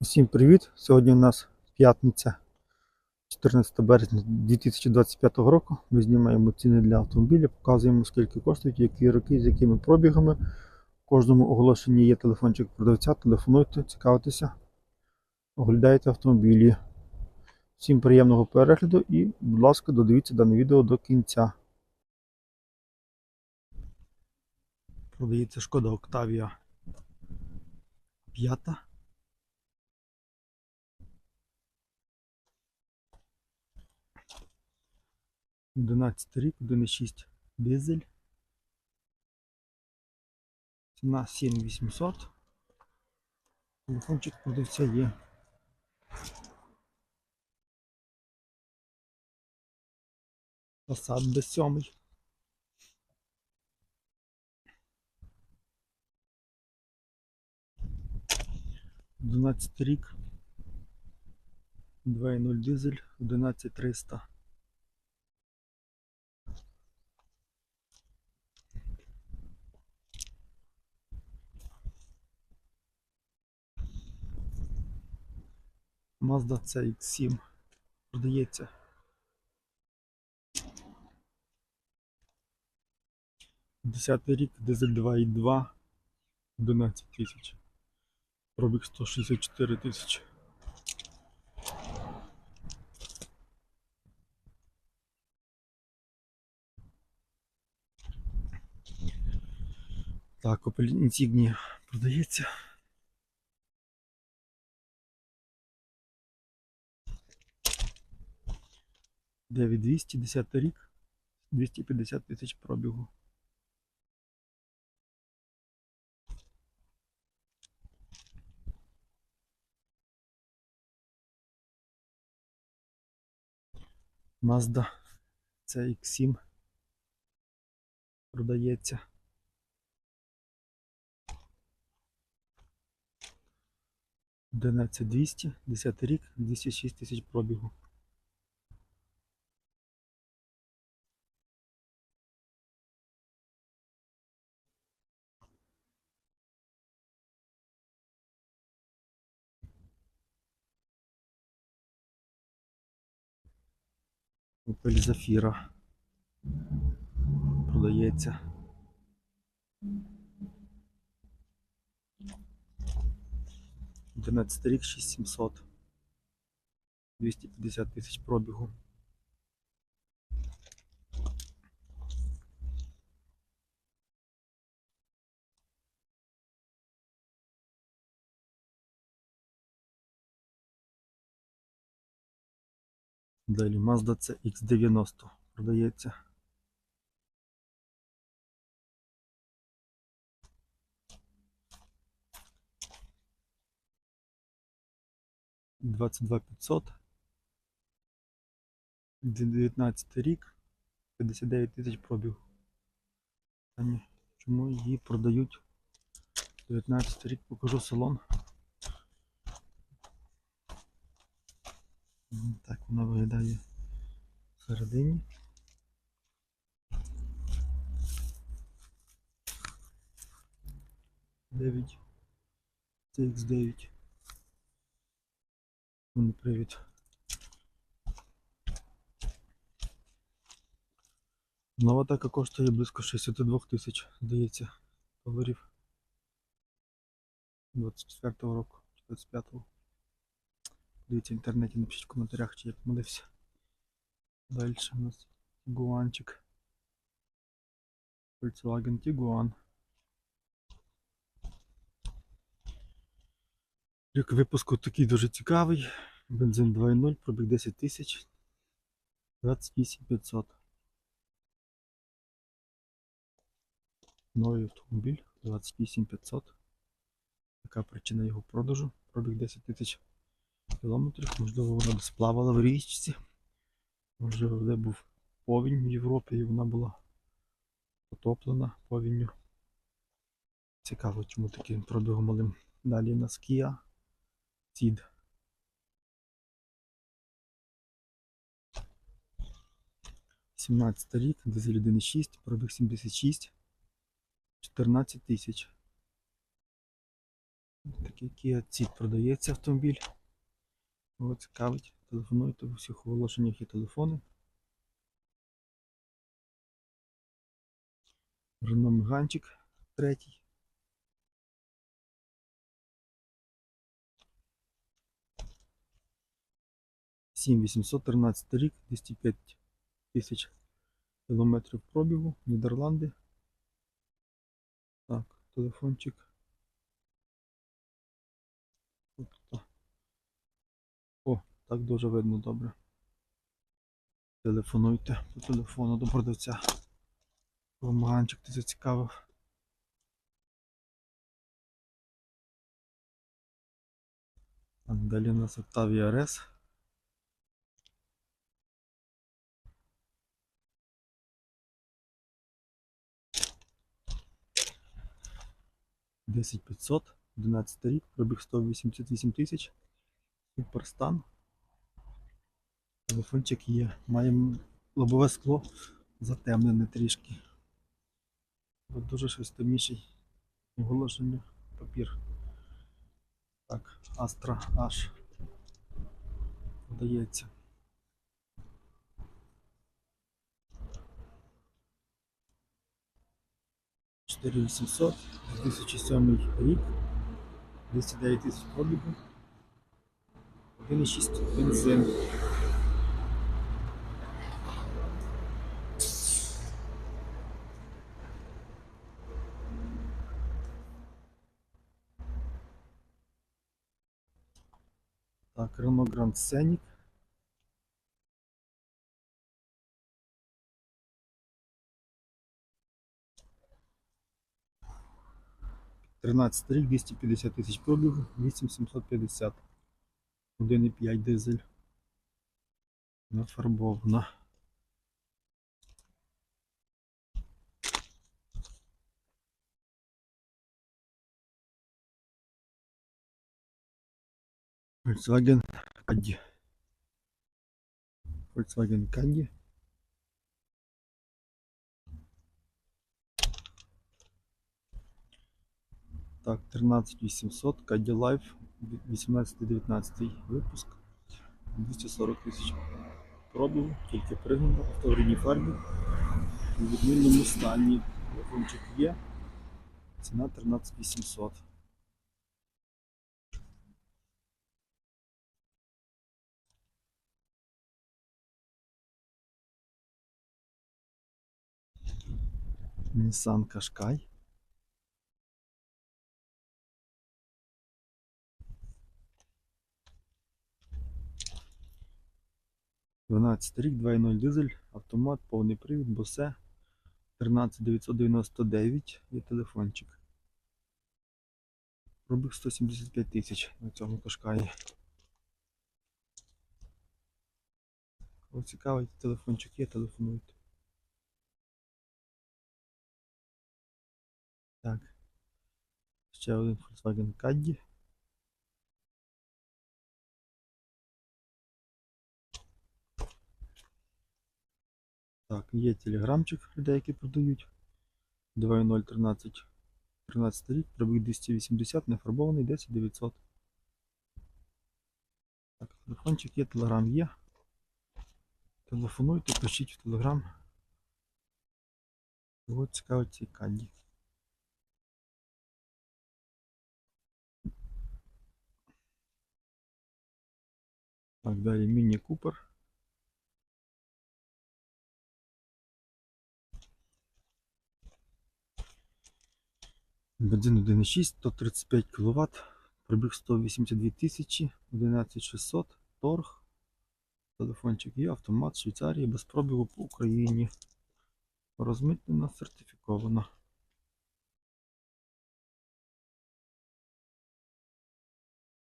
Всім привіт! Сьогодні у нас п'ятниця, 14 березня 2025 року. Ми знімаємо ціни для автомобіля, показуємо скільки коштують, які роки, з якими пробігами. В кожному оголошенні є телефончик продавця, телефонуйте, цікавтеся, оглядайте автомобілі. Всім приємного перегляду і, будь ласка, додивіться дане відео до кінця. Продається шкода Octavia 5. 11 рік, 1,6 дизель. Ціна 7800. Телефончик продавця є. Посад без сьомий. Дванадцятий рік. 2.0 дизель, 11300. Mazda CX-7 продається. Десятий рік, дизель 2.2, 11 тисяч. Пробіг 164 тисячі. Так, Opel Insignia продається. Дев'ять 200, 10 рік, 250 тисяч пробігу. Mazda CX-7 продається. Одинадцять 200, 10 рік, 206 тисяч пробігу. Opel Zafira продається. Одинадцятий рік 6700. 250 тисяч пробігу. Далі Mazda CX90 продається. Двадцять два п'ятсот. 19 рік. 59 тисяч пробіг. Чому її продають? 19 рік покажу салон. Так вона виглядає всередині. Дев'ять. CX9. Ну, привіт. Нова така коштує близько 62 тисяч, здається, доларів. 24-го року, 25-го. Дивіться в інтернеті, напишіть в коментарях, чи я помилився. Далі у нас Тігуанчик. Volkswagen Tiguan. Рік випуску такий дуже цікавий. Бензин 2.0, пробіг 10 тисяч. 28 500. Новий автомобіль 28 500. Така причина його продажу. Пробіг 10 тисяч кілометрів. Можливо, вона десь плавала в річці. Можливо, де був повінь в Європі і вона була потоплена повінню. Цікаво, чому таким пробігом малим. Далі нас Kia Ceed. Сімнадцятий рік, дизель 1.6, пробіг 76, 14 тисяч. Такий Kia Ceed продається автомобіль. Кого цікавить, телефонуйте у всіх оголошеннях є телефони. Renault Меганчик третій. Сім 813 рік, 205 тисяч кілометрів пробігу, Нідерланди. Так, телефончик. Так дуже видно добре. Телефонуйте по телефону до продавця. Маганчик ти зацікавив. Далі у нас Octavia RS. Десять 500, 11 рік, пробіг 188 тисяч. Суперстан. Телефончик є. Маємо лобове скло затемнене трішки. Бо дуже щось томіший оголошення папір. Так, Astra H подається. Чотири 2007 рік, 209 тисяч пробігу, 1,6, 1,7. Renault Grand Scenic. Тринадцятий рік, 250 тисяч пробігу, 8750. 1,5 дизель. Нафарбована. Volkswagen Caddy. Volkswagen Caddy. Так, 13800, Caddy Life, 18-19 випуск, 240 тисяч пробігу, тільки пригнано, авто в рідній фарбі, у відмінному стані. Телефончик є, ціна 13800. Nissan Qashqai. Дванадцятий рік, 2.0 дизель, автомат, повний привід, босе. 13999 є телефончик. Пробіг 175 тисяч на цьому кашкаї. Кого цікавить, телефончик є, телефонуйте. Так. Ще один Volkswagen Caddy. Так, є телеграмчик людей, які продають. 2.0 13 13 рік, пробіг 280, нефарбований 10 900. Так, телефончик є, телеграм є. Телефонуйте, пишіть в телеграм. Кого цікавить цей кадді. Так, далі Міні Купер. Бензин 1.6, 135 кВт, пробіг 182 тисячі, 11600, торг. Телефончик є, автомат Швейцарії без пробігу по Україні. Розмитнена, сертифікована.